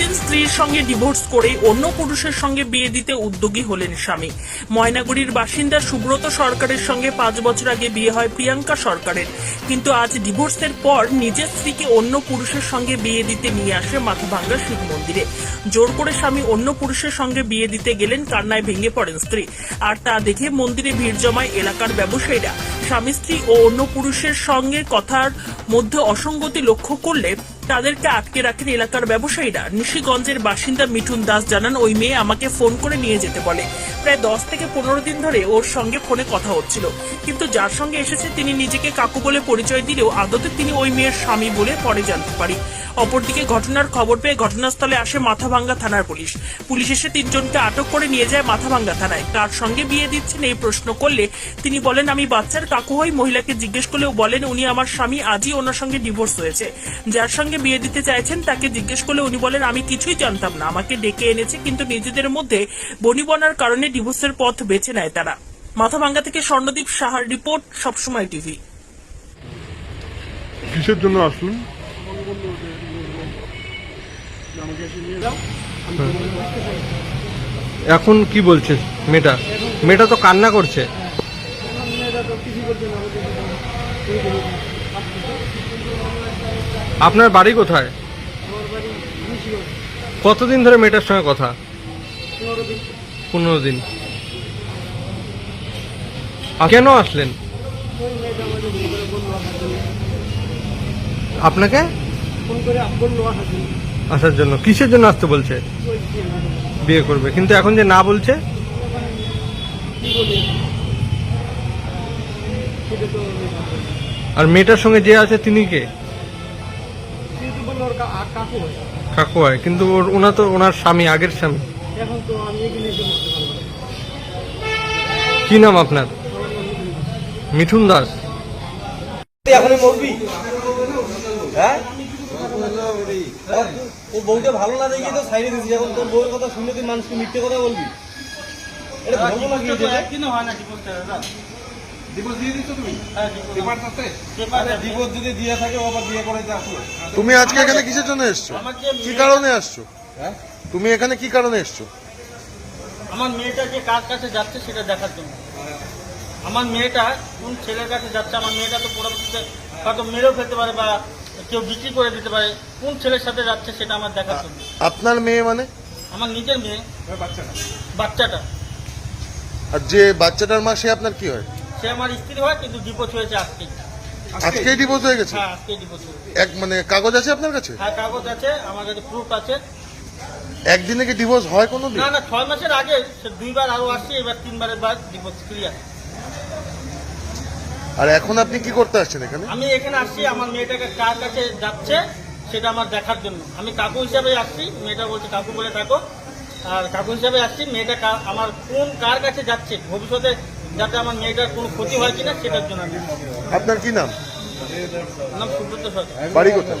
স্ত্রীর সঙ্গে ডিভোর্স করে অন্য পুরুষের সঙ্গে বিয়ে দিতে উদ্যোগী হলেন স্বামী। ময়নাগুড়ির বাসিন্দা সুব্রত সরকারের সঙ্গে পাঁচ বছর আগে বিয়ে হয় প্রিয়াঙ্কা সরকারের। কিন্তু আজ ডিভোর্সের পর নিজের স্ত্রীকে অন্য পুরুষের সঙ্গে বিয়ে দিতে নিয়ে আসে মাথাভাঙ্গা শিব মন্দিরে। জোর করে স্বামী অন্য পুরুষের সঙ্গে বিয়ে দিতে গেলেন কান্নায় ভেঙে পড়েন স্ত্রী। আর তা দেখে মন্দিরে ভিড় জমায় এলাকার ব্যবসায়ীরা। স্বামী স্ত্রী ও অন্য পুরুষের সঙ্গে কথার মধ্যে অসঙ্গতি লক্ষ্য করলে তাদেরকে আটকে রাখেন এলাকার ব্যবসায়ীরা। নিশিগঞ্জের বাসিন্দা মিঠুন দাস জানান, ওই মেয়ে আমাকে ফোন করে নিয়ে যেতে বলে। প্রায় দশ থেকে পনেরো দিন ধরে ওর সঙ্গে ফোনে কথা হচ্ছিল। কিন্তু যার সঙ্গে এসেছে তিনি নিজেকে কাকু বলে পরিচয় দিলেও আদতে তিনি ওই মেয়ের স্বামী বলে পরে জানতে পারি। অপরদিকে ঘটনার খবর পেয়ে ঘটনাস্থলে আসে মাথাভাঙ্গা থানার পুলিশ। পুলিশ এসে তিনজনকে আটক করে নিয়ে যায় মাথাভাঙ্গা থানায়। কার সঙ্গে বিয়ে দিচ্ছেন এই প্রশ্ন করলে তিনি বলেন, আমি বাচ্চার কাকু হই, মহিলাকে জিজ্ঞেস করলেও বলেন, উনি আমার স্বামী, আজই ওনার সঙ্গে ডিভোর্স হয়েছে। যার সঙ্গে বিয়ে দিতে চাইছেন তাকে জিজ্ঞেস করলে উনি বলেন, আমি কিছুই জানতাম না। আমাকে ডেকে এনেছে, কিন্তু নিজেদের মধ্যে বনিবনার কারণে ডিভোর্সের পথ বেছে নেয় তারা। মাথাভাঙ্গা থেকে স্বর্ণদীপ সাহার রিপোর্ট সবসময় টিভি। কিসের জন্য আসুন এখন কি বলছে মেয়েটা? মেয়েটা তো কান্না করছে। আপনার বাড়ি কোথায়? কতদিন ধরে মেয়েটার সঙ্গে কথা? পনেরো দিন। কেন আসলেন? আপনাকে? আসার জন্য। কিসের জন্য আসতে বলছে? বিয়ে করবে। কিন্তু এখন যে না বলছে? আর মেয়েটার সঙ্গে যে আছে, তিনি কে? কাকু হয়। কিন্তু ওর ওনা তো ওনার স্বামী, আগের স্বামী। কি নাম আপনার? মিঠুন দাস। এখনই মরবি? হ্যাঁ? ও বউটা ভালো না দেখে তো সাইডে দিছিস এখন তোর বউয়ের কথা শুনে তুই মানুষকে মিথ্যে কথা বলবি? এটা ধর্ম না কি এটা? আরে ডিভোর্স যদি দিয়ে থাকে আবার বিয়ে করে যে তুমি আজকে এখানে কিসের জন্য এসছো? কি কারণে আসছো? তুমি এখানে কি কারণে এসছো? আমার মেয়েটা যে কার কাছে যাচ্ছে সেটা দেখার জন্য। আমার মেয়েটা কোন ছেলের কাছে যাচ্ছে আমার মেয়েটা তো পরবর্তীতে হয়তো মেরেও ফেলতে পারে বা কেউ বিক্রি করে দিতে পারে কোন ছেলের সাথে যাচ্ছে সেটা আমার দেখার জন্য। আপনার মেয়ে মানে? আমার নিজের মেয়ে। বাচ্চাটা। বাচ্চাটা। আর যে বাচ্চাটার মা সে আপনার কি হয়? সে আমার স্ত্রী হয় কিন্তু ডিপোজ হয়েছে আজকে আজকেই ডিভোর্স হয়ে গেছে? হ্যাঁ আজকে ডিপোজ হয়েছে। এক মানে কাগজ আছে আপনার কাছে? হ্যাঁ কাগজ আছে আমার কাছে প্রুফ আছে। একদিনে কি ডিভোর্স হয় কোনোদিন? না না ছয় মাসের আগে সে দুইবার আরও আসছে এবার তিনবারের বার ডিভোর্স ক্লিয়ার আর এখন আপনি কি করতে আসছেন এখানে? আমি এখানে আসছি আমার মেয়েটাকে কার কাছে যাচ্ছে সেটা আমার দেখার জন্য। আমি কাকু হিসাবে আসছি মেয়েটা বলছে কাকু বলে থাকো। আর কাকু হিসাবে আসছি মেয়েটা আমার কোন কার কাছে যাচ্ছে ভবিষ্যতে যাতে আমার মেয়েটার কোনো ক্ষতি হয় কিনা সেটার জন্য আমি আপনার কি নাম? নাম সুব্রত সরকার। বাড়ি কোথায়?